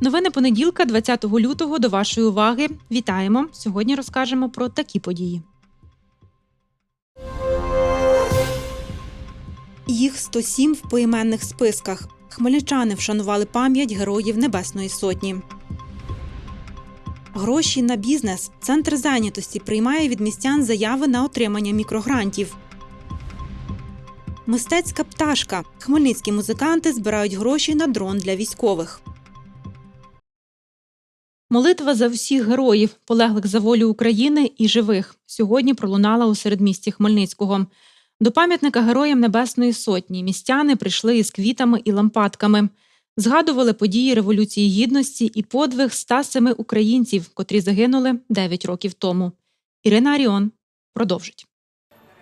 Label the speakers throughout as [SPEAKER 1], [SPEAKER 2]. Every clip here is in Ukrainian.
[SPEAKER 1] Новини понеділка, 20 лютого, до вашої уваги. Вітаємо! Сьогодні розкажемо про такі події. Їх 107 в поіменних списках. Хмельничани вшанували пам'ять героїв Небесної Сотні. Гроші на бізнес. Центр зайнятості приймає від містян заяви на отримання мікрогрантів. Мистецька пташка. Хмельницькі музиканти збирають гроші на дрон для військових. Молитва за всіх героїв, полеглих за волю України і живих, сьогодні пролунала у середмісті Хмельницького. До пам'ятника Героям Небесної Сотні містяни прийшли із квітами і лампадками. Згадували події Революції Гідності і подвиг 107 українців, котрі загинули 9 років тому. Ірина Аріон продовжить.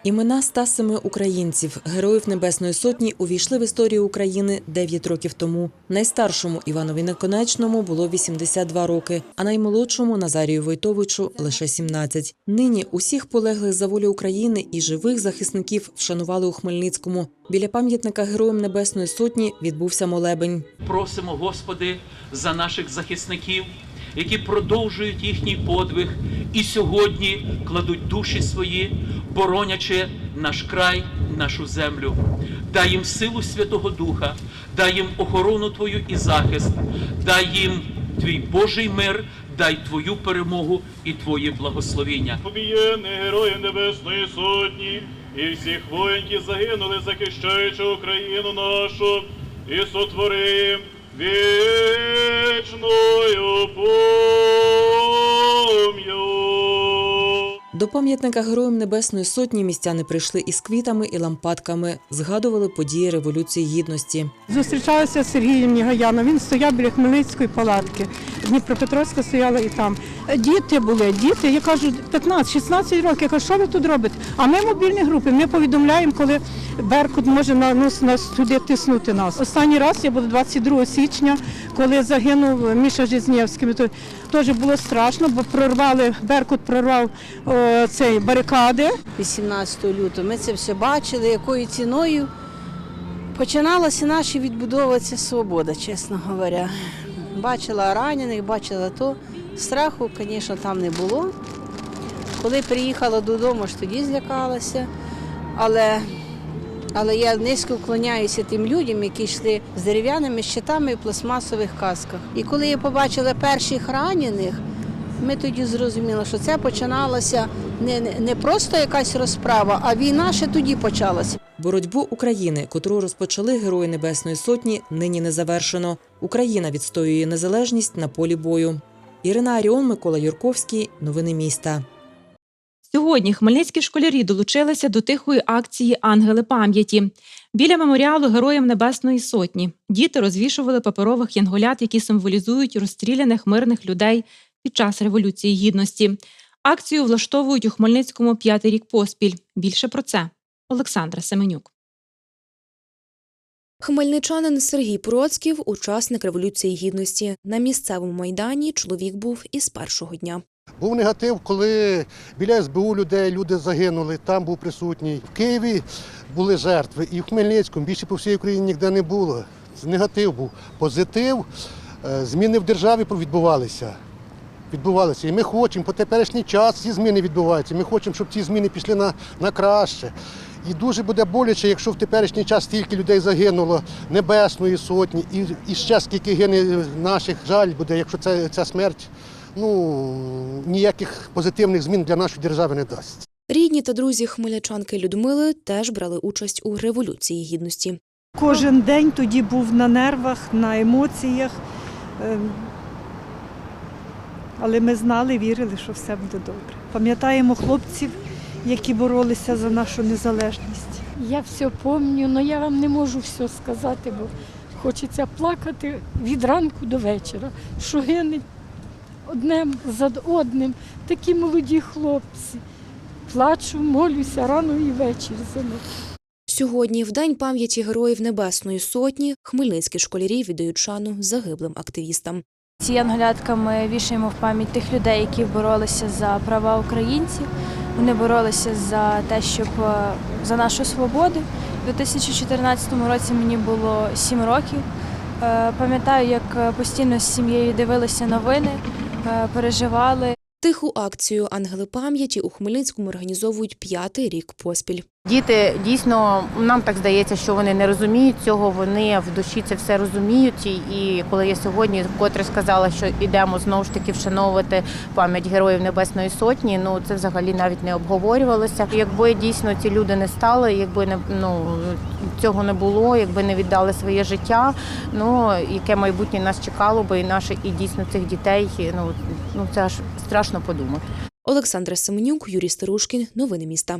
[SPEAKER 2] Імена 107 українців, героїв Небесної Сотні, увійшли в історію України 9 років тому. Найстаршому Іванові Наконечному було 82 роки, а наймолодшому Назарію Войтовичу лише 17. Нині усіх полеглих за волю України і живих захисників вшанували у Хмельницькому. Біля пам'ятника Героям Небесної Сотні відбувся молебень.
[SPEAKER 3] Просимо, Господи, за наших захисників, які продовжують їхній подвиг і сьогодні кладуть душі свої, боронячи наш край, нашу землю. Дай їм силу Святого Духа, дай їм охорону Твою і захист, дай їм Твій Божий мир, дай Твою перемогу і Твоє благословіння.
[SPEAKER 4] Побієни героїв Небесної Сотні і всіх воїн, загинули, захищаючи Україну нашу, і сотвори вічною пом'ю.
[SPEAKER 2] До пам'ятника Героям Небесної Сотні містяни прийшли із квітами і лампадками, згадували події Революції Гідності.
[SPEAKER 5] Зустрічалася з Сергієм Нігаяном. Він стояв біля Хмельницької палатки. Дніпропетровська стояла і там. Діти були, діти. Я кажу, 15-16 років. Я кажу, що ви тут робите? А ми мобільні групи. Ми повідомляємо, коли Беркут може на нас, нас туди тиснути нас. Останній раз я була 22 січня, коли загинув Міша Жизнєвський. То теж було страшно, бо прорвали Беркут прорвав о, цей барикади.
[SPEAKER 6] 18 лютого. Ми це все бачили, якою ціною починалася наша відбудовуватися свобода, чесно говоря. Бачила ранених, бачила то. Страху, звісно, там не було. Коли приїхала додому, ж тоді злякалася. Але, але я низько вклоняюся тим людям, які йшли з дерев'яними щитами в пластмасових касках. І коли я побачила перших ранених, ми тоді зрозуміли, що це починалося не, не, не просто якась розправа, а війна ще тоді почалася.
[SPEAKER 2] Боротьбу України, котру розпочали Герої Небесної Сотні, нині не завершено. Україна відстоює незалежність на полі бою. Ірина Аріон, Микола Юрковський. Новини міста.
[SPEAKER 1] Сьогодні хмельницькі школярі долучилися до тихої акції Ангели пам'яті. Біля меморіалу Героям Небесної Сотні діти розвішували паперових янголят, які символізують розстріляних мирних людей під час Революції Гідності. Акцію влаштовують у Хмельницькому п'ятий рік поспіль. Більше про це Олександра Семенюк.
[SPEAKER 7] Хмельничанин Сергій Процьків – учасник Революції Гідності. На місцевому майдані чоловік був із першого дня.
[SPEAKER 8] Був негатив, коли біля СБУ людей люди загинули, там був присутній. В Києві були жертви, і в Хмельницькому більше по всій Україні ніде не було. Негатив був. Позитив, е, зміни в державі відбувалися. Відбувалися. І ми хочемо, по теперішній час ці зміни відбуваються. Ми хочемо, щоб ці зміни пішли на, на краще. І дуже буде боляче, якщо в теперішній час стільки людей загинуло Небесної сотні, і, і ще скільки гине наших жаль буде, якщо це, ця смерть ну, ніяких позитивних змін для нашої держави не дасть.
[SPEAKER 7] Рідні та друзі хмельничанки Людмили теж брали участь у Революції Гідності.
[SPEAKER 5] Кожен день тоді був на нервах, на емоціях. Але ми знали, вірили, що все буде добре. Пам'ятаємо хлопців, які боролися за нашу незалежність.
[SPEAKER 9] Я все пам'ятаю, але я вам не можу все сказати, бо хочеться плакати від ранку до вечора, що гинуть одним за одним такі молоді хлопці. Плачу, молюся рано і ввечері за них.
[SPEAKER 7] Сьогодні, в день пам'яті героїв Небесної Сотні, хмельницькі школярі віддають шану загиблим активістам.
[SPEAKER 10] Ці янголятка ми вішаємо в пам'ять тих людей, які боролися за права українців. Вони боролися за те, щоб е, за нашу свободу. У 2014 році мені було 7 років. Е, Пам'ятаю, як е, постійно з сім'єю дивилися новини, переживали.
[SPEAKER 7] Тиху акцію Ангели пам'яті у Хмельницькому організовують п'ятий рік поспіль.
[SPEAKER 11] Діти дійсно нам так здається, що вони не розуміють цього. Вони в душі це все розуміють. І- коли я сьогодні вкотре сказала, що йдемо знову ж таки вшановувати пам'ять героїв Небесної Сотні, ну це взагалі навіть не обговорювалося. Якби дійсно ці люди не стали, якби не ну цього не було, якби не віддали своє життя, ну яке майбутнє нас чекало би, і наше, і дійсно цих дітей. Ну ну це аж страшно подумати.
[SPEAKER 7] Олександра Семенюк, Юрій Старушкін. Новини міста.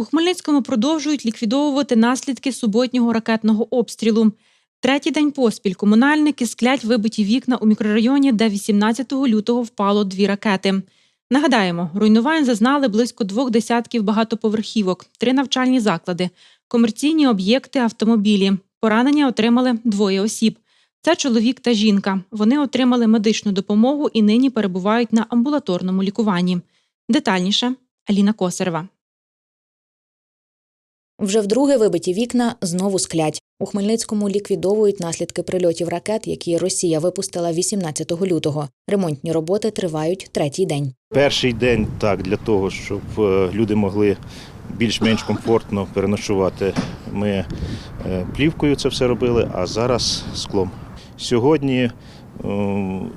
[SPEAKER 1] У Хмельницькому продовжують ліквідовувати наслідки суботнього ракетного обстрілу. Третій день поспіль комунальники склять вибиті вікна у мікрорайоні, де 18 лютого впало дві ракети. Нагадаємо, руйнувань зазнали близько двох десятків багатоповерхівок, три навчальні заклади, комерційні об'єкти, автомобілі. Поранення отримали двоє осіб. Це чоловік та жінка. Вони отримали медичну допомогу і нині перебувають на амбулаторному лікуванні. Детальніше Аліна Косарева.
[SPEAKER 7] Вже вдруге вибиті вікна знову склять. У Хмельницькому ліквідовують наслідки прильотів ракет, які Росія випустила 18 лютого. Ремонтні роботи тривають третій день.
[SPEAKER 12] Перший день так для того, щоб е, люди могли більш-менш комфортно переночувати. Ми е, плівкою це все робили, а зараз склом. Сьогодні,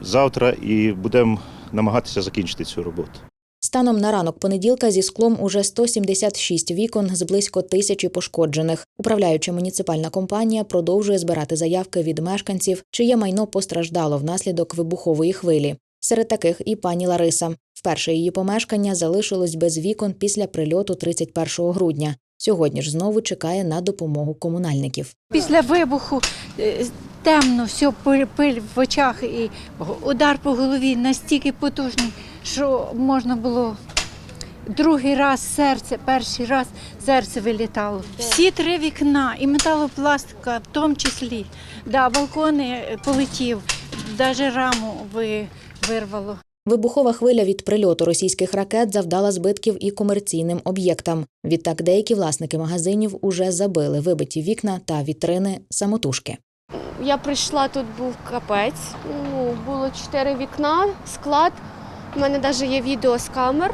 [SPEAKER 12] завтра і будемо намагатися закінчити цю роботу.
[SPEAKER 7] Станом на ранок понеділка зі склом уже 176 вікон з близько тисячі пошкоджених. Управляюча муніципальна компанія продовжує збирати заявки від мешканців, чиє майно постраждало внаслідок вибухової хвилі. Серед таких і пані Лариса. Вперше її помешкання залишилось без вікон після прильоту 31 грудня. Сьогодні ж знову чекає на допомогу комунальників.
[SPEAKER 9] Після вибуху е, темно, все пиль, пиль в очах і удар по голові настільки потужний, що можна було другий раз серце, перший раз серце вилітало. Всі три вікна і металопластика в тому числі. Да, балкони е, полетів, навіть раму вирвало.
[SPEAKER 7] Вибухова хвиля від прильоту російських ракет завдала збитків і комерційним об'єктам. Відтак деякі власники магазинів уже забили вибиті вікна та вітрини самотужки.
[SPEAKER 13] Я прийшла, тут був капець. Ну, було чотири вікна, склад. У мене навіть є відео з камер,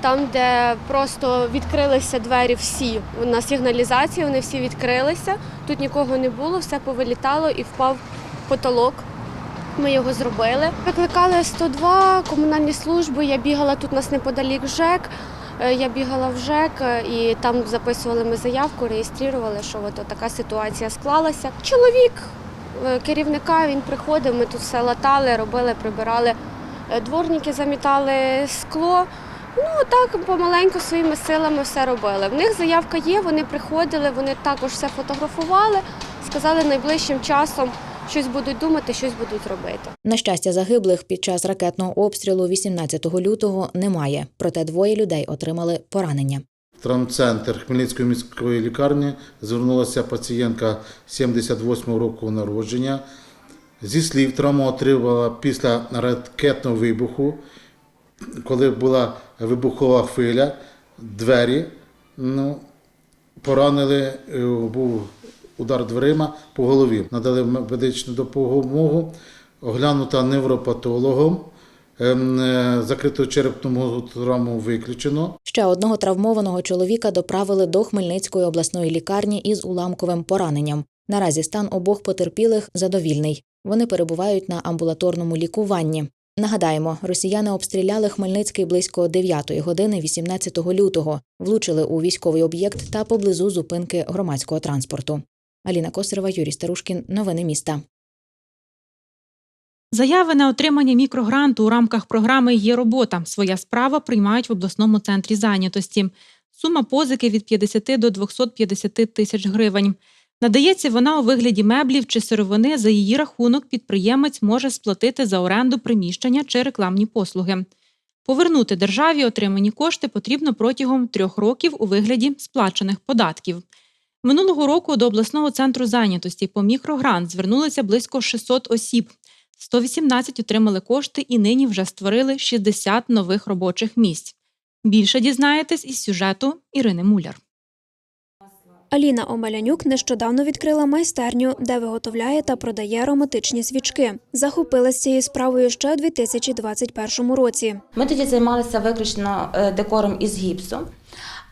[SPEAKER 13] там, де просто відкрилися двері всі. На сигналізації вони всі відкрилися. Тут нікого не було, все повилітало і впав потолок. Ми його зробили. Викликали 102 комунальні служби. Я бігала тут у нас неподалік ЖЕК. Е, Я бігала в ЖЕК е, і там записували ми заявку, реєстрували, що от така ситуація склалася. Чоловік е, керівника він приходив, ми тут все латали, робили, прибирали. Е, Дворники замітали скло. Ну так помаленьку своїми силами все робили. В них заявка є, вони приходили, вони також все фотографували, сказали найближчим часом щось будуть думати, щось будуть робити.
[SPEAKER 7] На щастя, загиблих під час ракетного обстрілу 18 лютого немає. Проте двоє людей отримали поранення.
[SPEAKER 14] В травмцентр Хмельницької міської лікарні звернулася пацієнтка 78 року народження. Зі слів, травму отримала після ракетного вибуху, коли була вибухова хвиля, двері ну, поранили, е, був удар дверима по голові. Надали медичну допомогу, оглянута невропатологом. Ем, е, Закриту черепну травму виключено.
[SPEAKER 7] Ще одного травмованого чоловіка доправили до Хмельницької обласної лікарні із уламковим пораненням. Наразі стан обох потерпілих задовільний. Вони перебувають на амбулаторному лікуванні. Нагадаємо, росіяни обстріляли Хмельницький близько 9 години 18 лютого, влучили у військовий об'єкт та поблизу зупинки громадського транспорту. Аліна Косарева, Юрій Старушкін. Новини міста.
[SPEAKER 1] Заяви на отримання мікрогранту у рамках програми Є робота. Своя справа приймають в обласному центрі зайнятості. Сума позики від 50 до 250 тисяч гривень. Надається вона у вигляді меблів чи сировини. За її рахунок підприємець може сплатити за оренду приміщення чи рекламні послуги. Повернути державі отримані кошти потрібно протягом трьох років у вигляді сплачених податків. Минулого року до обласного центру зайнятості по мікрогрант звернулися близько 600 осіб. 118 отримали кошти і нині вже створили 60 нових робочих місць. Більше дізнаєтесь із сюжету Ірини Муляр.
[SPEAKER 15] Аліна Омелянюк нещодавно відкрила майстерню, де виготовляє та продає ароматичні свічки. Захопилася цією справою ще у 2021 році.
[SPEAKER 16] Ми тоді займалися виключно е, декором із гіпсу.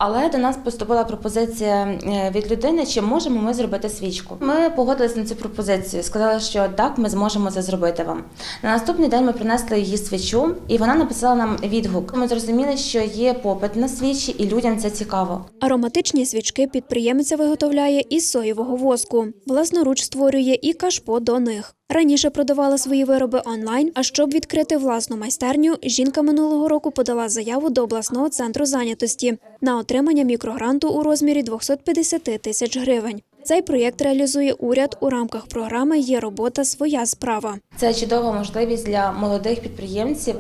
[SPEAKER 16] Але до нас поступила пропозиція е, від людини, чи можемо ми зробити свічку. Ми погодилися на цю пропозицію, сказали, що так, ми зможемо це зробити вам. На наступний день ми принесли її свічу, і вона написала нам відгук. Ми зрозуміли, що є попит на свічі, і людям це цікаво.
[SPEAKER 15] Ароматичні свічки підприємиця виготовляє із соєвого воску. Власноруч створює і кашпо до них. Раніше продавала свої вироби онлайн. А щоб відкрити власну майстерню, жінка минулого року подала заяву до обласного центру зайнятості на отримання мікрогранту у розмірі 250 тисяч гривень. Цей проєкт реалізує уряд у рамках програми Є робота своя справа.
[SPEAKER 16] Це чудова можливість для молодих підприємців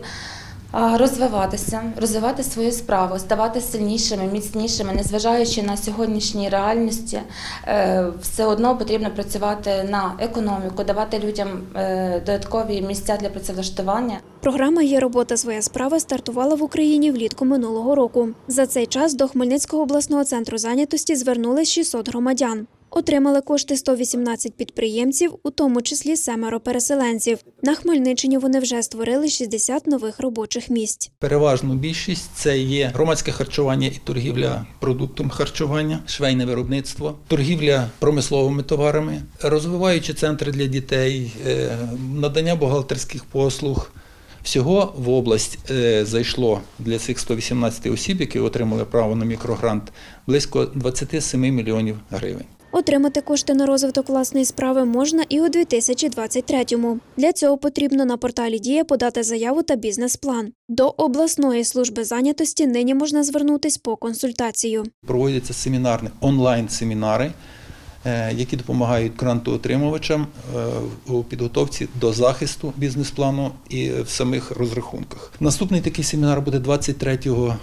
[SPEAKER 16] розвиватися, розвивати свою справу, ставати сильнішими, міцнішими, незважаючи на сьогоднішні реальності, е, все одно потрібно працювати на економіку, давати людям е, додаткові місця для працевлаштування.
[SPEAKER 15] Програма Є робота своя справа стартувала в Україні влітку минулого року. За цей час до Хмельницького обласного центру зайнятості звернулись 600 громадян. Отримали кошти 118 підприємців, у тому числі семеро переселенців. На Хмельниччині вони вже створили 60 нових робочих місць.
[SPEAKER 17] Переважну більшість це є громадське харчування і торгівля продуктом харчування, швейне виробництво, торгівля промисловими товарами, розвиваючі центри для дітей, е, надання бухгалтерських послуг. Всього в область е, зайшло для цих 118 осіб, які отримали право на мікрогрант, близько 27 мільйонів гривень.
[SPEAKER 15] Отримати кошти на розвиток власної справи можна і у 2023-му. Для цього потрібно на порталі Дія подати заяву та бізнес-план. До обласної служби зайнятості нині можна звернутись по консультацію.
[SPEAKER 17] Проводяться семінарні онлайн-семінари, е, які допомагають грантоотримувачам е, у підготовці до захисту бізнес-плану і в самих розрахунках. Наступний такий семінар буде 23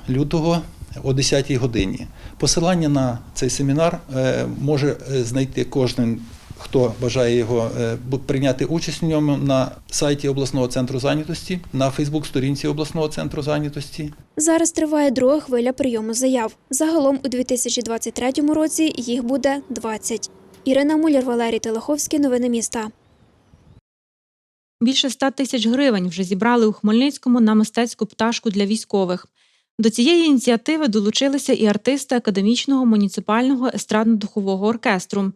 [SPEAKER 17] лютого о 10-й годині. Посилання на цей семінар е, може е, знайти кожен. Хто бажає його е, прийняти участь в ньому на сайті обласного центру зайнятості, на Фейсбук-сторінці обласного центру зайнятості.
[SPEAKER 15] Зараз триває друга хвиля прийому заяв. Загалом у 2023 році їх буде 20. Ірина Муляр, Валерій Телеховський. Новини міста.
[SPEAKER 1] Більше 100 тисяч гривень вже зібрали у Хмельницькому на мистецьку пташку для військових. До цієї ініціативи долучилися і артисти академічного муніципального естрадно-духового оркестру.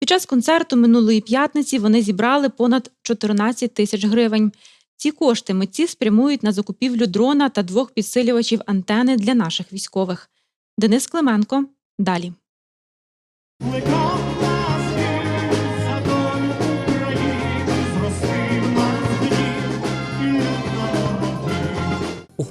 [SPEAKER 1] Під час концерту минулої п'ятниці вони зібрали понад 14 тисяч гривень. Ці кошти митці спрямують на закупівлю дрона та двох підсилювачів антени для наших військових. Денис Клименко далі.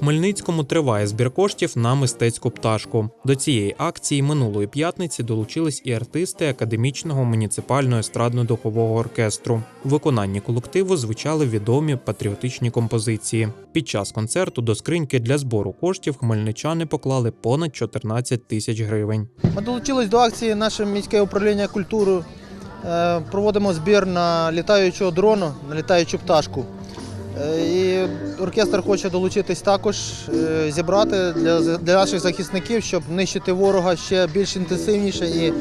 [SPEAKER 18] Хмельницькому триває збір коштів на мистецьку пташку. До цієї акції минулої п'ятниці долучились і артисти академічного муніципального естрадно-духового оркестру. У виконанні колективу звучали відомі патріотичні композиції. Під час концерту до скриньки для збору коштів хмельничани поклали понад 14 тисяч гривень.
[SPEAKER 19] Ми долучились до акції наше міське управління культури. Е, Проводимо збір на літаючого дрону, на літаючу пташку. Е, І оркестр хоче долучитись також, е, зібрати для, для наших захисників, щоб нищити ворога ще більш інтенсивніше і,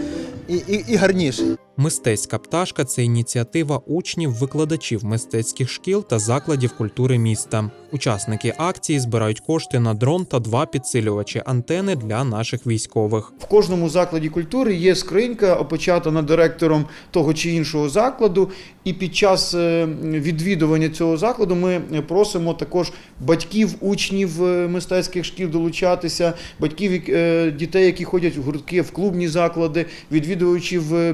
[SPEAKER 19] і, і, і гарніше.
[SPEAKER 18] Мистецька пташка це ініціатива учнів, викладачів мистецьких шкіл та закладів культури міста. Учасники акції збирають кошти на дрон та два підсилювачі антени для наших військових.
[SPEAKER 20] В кожному закладі культури є скринька, опечатана директором того чи іншого закладу. І під час е, відвідування цього закладу ми просимо також батьків, учнів е, мистецьких шкіл долучатися, батьків е, дітей, які ходять в гуртки, в клубні заклади, відвідувачів е,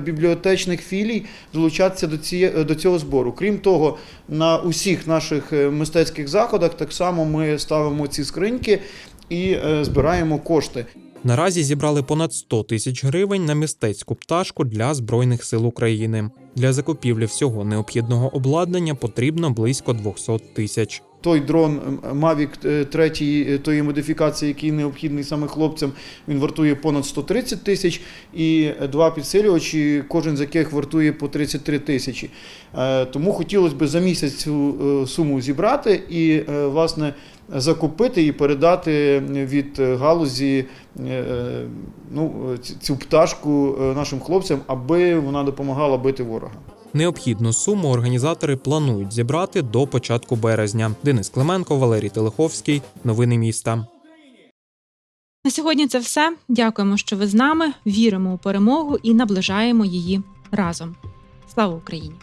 [SPEAKER 20] бібліотечних філій, долучатися до цієї до цього збору. Крім того, на усіх наших е, мистецьких заходах так само ми ставимо ці скриньки і е, збираємо кошти.
[SPEAKER 18] Наразі зібрали понад 100 тисяч гривень на мистецьку пташку для Збройних сил України. Для закупівлі всього необхідного обладнання потрібно близько 200 тисяч.
[SPEAKER 20] Той дрон Mavic 3 тої модифікації, який необхідний саме хлопцям, він вартує понад 130 тисяч, і два підсилювачі, кожен з яких вартує по 33 тисячі. Е, Тому хотілося б за місяць цю е, суму зібрати і, е, власне, закупити і передати від галузі е, ну, цю пташку е, нашим хлопцям, аби вона допомагала бити ворога.
[SPEAKER 18] Необхідну суму організатори планують зібрати до початку березня. Денис Клименко, Валерій Телеховський. Новини міста.
[SPEAKER 1] На сьогодні це все. Дякуємо, що ви з нами. Віримо у перемогу і наближаємо її разом. Слава Україні!